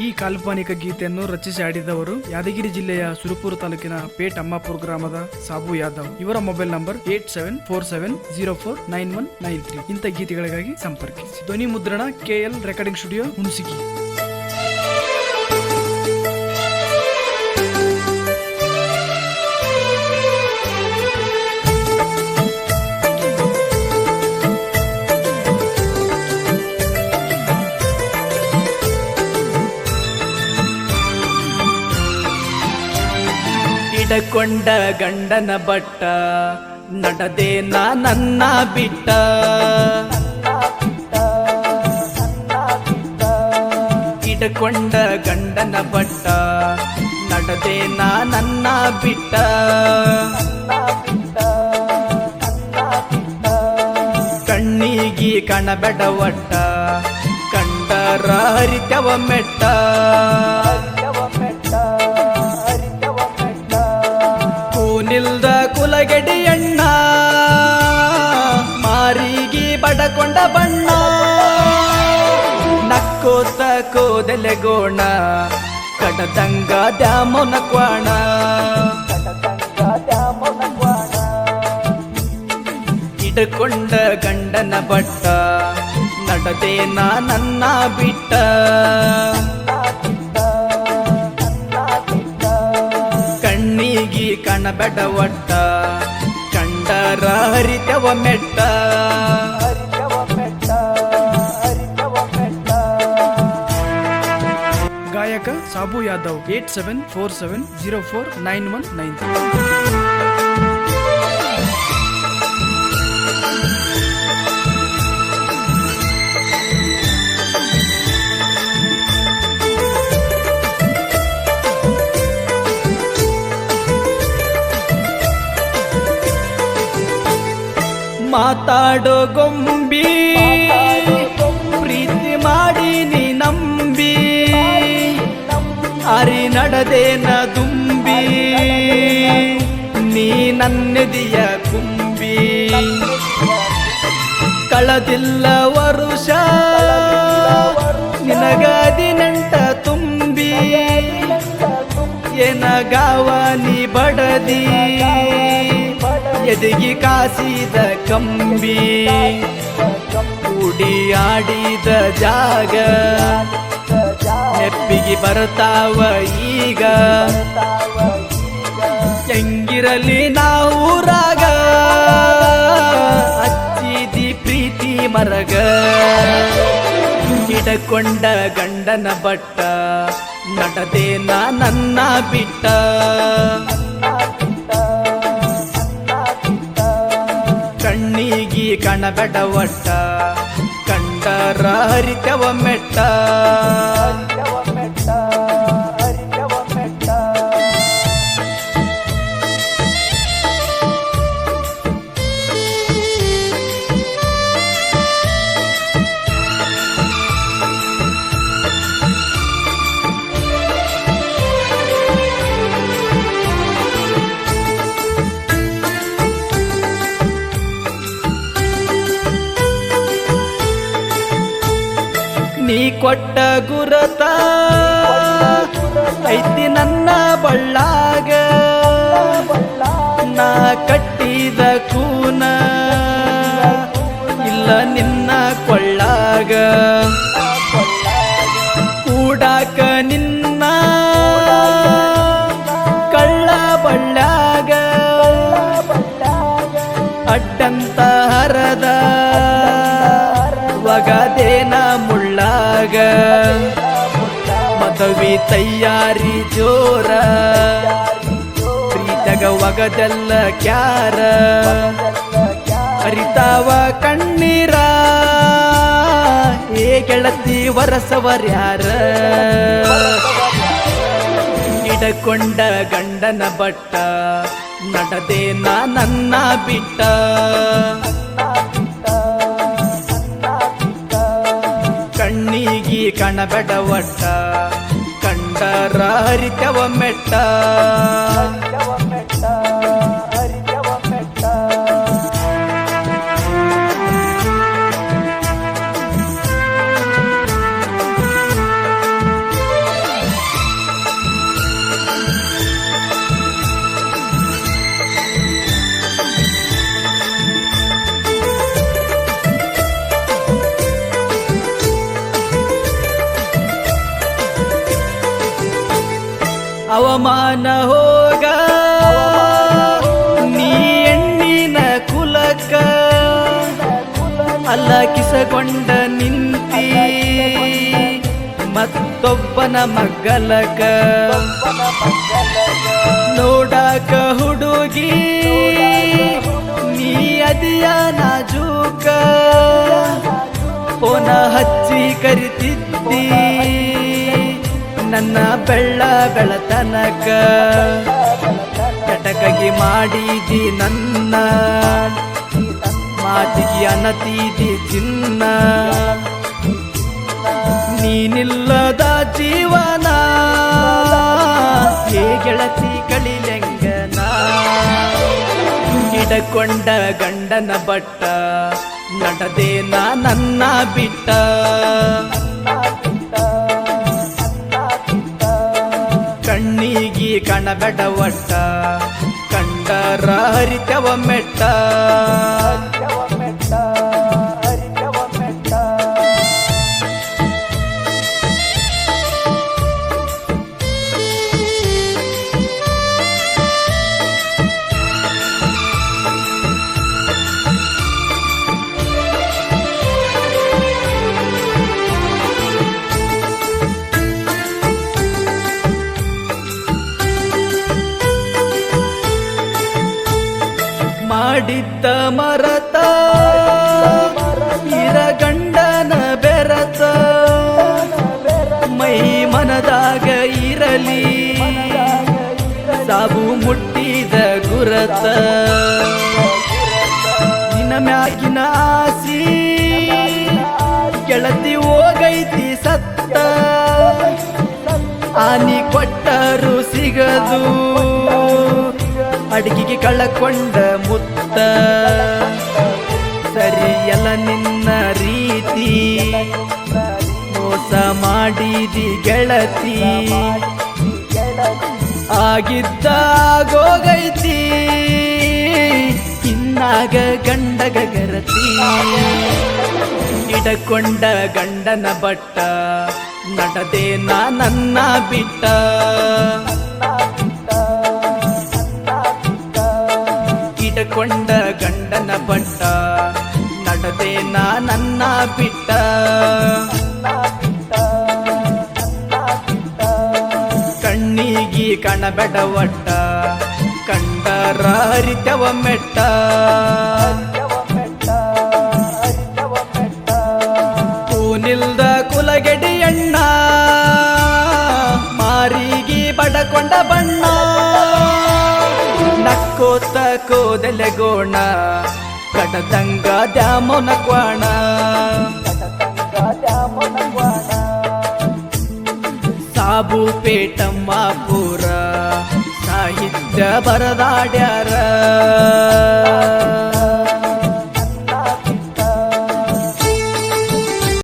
ಈ ಕಾಲ್ಪನಿಕ ಗೀತೆಯನ್ನು ರಚಿಸಿ ಆಡಿದವರು ಯಾದಗಿರಿ ಜಿಲ್ಲೆಯ ಸುರಪುರ ತಾಲೂಕಿನ ಪೇಟ್ ಅಮ್ಮಾಪುರ ಗ್ರಾಮದ ಸಾಬು ಯಾದವ್. ಇವರ mobile number eight seven four seven zero four nine one nine three ಇಂಥ ಗೀತೆಗಳಿಗಾಗಿ ಸಂಪರ್ಕಿಸಿ ಧ್ವನಿ ಮುದ್ರಣ ಕೆಎಲ್ ರೆಕಾರ್ಡಿಂಗ್ ಸ್ಟುಡಿಯೋ ಹುಣಸಿಗಿ ಹಿಡಕೊಂಡ ಗಂಡನ ಬಟ್ಟ ನಡದೇನ ನನ್ನ ಬಿಟ್ಟ. ಹಿಡಕೊಂಡ ಗಂಡನ ಬಟ್ಟ ನಡದೇನ ನನ್ನ ಬಿಟ್ಟ. ಕಣ್ಣಿಗಿ ಕಣಬೆಡ ಒಟ್ಟ ಕಂಡರ ಹರಿತವ ಮೆಟ್ಟ. ಕೂನಿಲ್ದ ಕುಲಗೆಡಿ ಅಣ್ಣ, ಮಾರಿಗೆ ಬಡಕೊಂಡ ಬಣ್ಣ. ನಕ್ಕೋತ ಕೋದಲೆ ಗೋಣ ಕಡದಂಗ ದ್ಯಾಮೋನ ಕ್ವಾಣ. ಇಡಕೊಂಡ ಗಂಡನ ಬಟ್ಟ, ನಡದೇನ ನನ್ನ ಬಿಟ್ಟ. ಕಣ್ಣಿಗಿ ಬೆಡವಟ್ಟ ಕಂಡರ ಹರಿತವ ಮೆಟ್ಟ. ಗಾಯಕ Sabu Yadav eight seven four seven zero four nine one nine ಮಾತಾಡೋ ಗೊಂಬಿ. ಪ್ರೀತಿ ಮಾಡಿ ನೀ ನಂಬಿ. ಅರಿ ನಡದೇನ ದುಂಬಿ. ನೀ ನನ್ನೆದಿಯ ಕುಂಬಿ. ಕಳದಿಲ್ಲ ವರುಷ. ನಿನಗದಿನಂಟ ತುಂಬಿ. ಏನಗಾವ ನೀ ಬಡದಿ. ಎದಗಿ ಕಾಸಿದ ಕಂಬಿ ಆಡಿದ ಜಾಗ. ನೆಪ್ಪಿಗೆ ಬರ್ತಾವ ಈಗ. ಹೆಂಗಿರಲಿ ನಾವು ರಾಗ. ಅಚ್ಚಿದಿ ಪ್ರೀತಿ ಮರಗ. ಹಿಡಕೊಂಡ ಗಂಡನ ಬಟ್ಟ ನಡದೇನ ನನ್ನ ಬಿಟ್ಟ. ಕಣಬೆಡ ಒಟ್ಟ ಕಂಡರ ಹರಿತವ ಮೆಟ್ಟ ಕೊಟ್ಟ ಗುರತ ಐತಿ ನನ್ನ ಬಳ್ಳಾಗ. ನಾ ಕಟ್ಟಿದ ಕೂನ. ಇಲ್ಲ ನಿನ್ನ ಕೊಳ್ಳಾಗ. ತಯ್ಯಾರಿ ಜೋರ. ಪ್ರೀತಗ ಒಗದೆಲ್ಲ ಕ್ಯಾರ. ಅರಿತಾವ ಕಣ್ಣೀರ. ಏ ಗೆಳತಿ ವರಸವರ್ಯಾರ ಇಡಕೊಂಡ ಗಂಡನ ಬಟ್ಟ ನಾ ನನ್ನ ಬಿಟ್ಟ. ಕಣ್ಣಿಗಿ ಕಣಬೆಡ ಒಟ್ಟ. ಹರಿತವ ಮೆಟ್ಟ ಅವಮಾನ ಹೋಗ. ನೀ ಎಣ್ಣಿನ ಕುಲಕ ಅಲ್ಲ ಕಿಸಗೊಂಡ ನಿಂತಿ. ಮತ್ತೊಬ್ಬನ ಮಗ್ಗಲಕ ನೋಡಾಕ ಹುಡುಗಿ. ನೀ ಅದಿಯ ನಾಜೂಕ. ಪೋನ ಹಚ್ಚಿ ಕರಿತಿದ್ದಿ. ನನ್ನ ಬೆಳ್ಳಗಳ ಬೆಳತನಕ ಕಟಕಗಿ ಮಾಡಿದಿ ನನ್ನ. ಮಾತಿಗೆ ಅನತೀದಿ ಚಿನ್ನ. ನೀನಿಲ್ಲದ ಜೀವನ ಹೇ ಗೆಳತಿ ಕಳಿಲೆಂಗನ. ಗಿಡಕೊಂಡ ಗಂಡನ ಬಟ್ಟ ನಡದೇನ ನನ್ನ ಬಿಟ್ಟ. ಕಣಬೆಡ ಒಟ್ಟ ಕಂಡರ ಹರಿತವ ಮೆಟ್ಟ ಮಾಡಿದ್ದ ಮರತ ಇರ ಗಂಡನ ಬೆರತ. ಮೈ ಮನದಾಗ ಇರಲಿ ಸಾಬು ಮುಟ್ಟಿದ ಗುರತ. ನಿನ್ನ ಮ್ಯಾಗಿನ ಆಸಿ ಕೆಳತಿ ಹೋಗೈತಿ ಸತ್ತ. ಆನಿ ಕೊಟ್ಟರು ಸಿಗದು. ಅಡಿಗೆಗೆ ಕಳಕೊಂಡ ಮುತ್ತ. ಸರಿಯಲ್ಲ ನಿನ್ನ ರೀತಿ. ಮೋಸ ಮಾಡಿದಿ ಗೆಳತಿ. ಆಗಿದ್ದ ಗೋಗೈತಿ ಇನ್ನಾಗ ಗಂಡಗ ಗಗರತಿ ಇಡಕೊಂಡ ಗಂಡನ ಬಟ್ಟ ನಾ ನನ್ನ ಬಿಟ್ಟ. ಹಿಡಕೊಂಡ ಗಂಡನ ಬಟ್ಟ ನಾ ನನ್ನ ಬಿಟ್ಟ. ಕಣ್ಣಿಗಿ ಕಣಬೆಡ ಒಟ್ಟ ಕಂಡರ ಮೆಟ್ಟ. ಕೂನಿಲ್ದ ಕುಲಗೆಡಿ ಅಣ್ಣ ಮಾರಿಗೆ ಬಡಕೊಂಡ ಬಣ್ಣ. ಕೋದಲೆಗೋಣ ಕಡದಂಗ ದ್ಯಾಮೋನ ಕ್ವಾಣ ಸಾಬು ಪೇಟಮ್ಮ ಪೂರ. ಸಾಹಿತ್ಯ ಬರದಾಡ್ಯಾರ.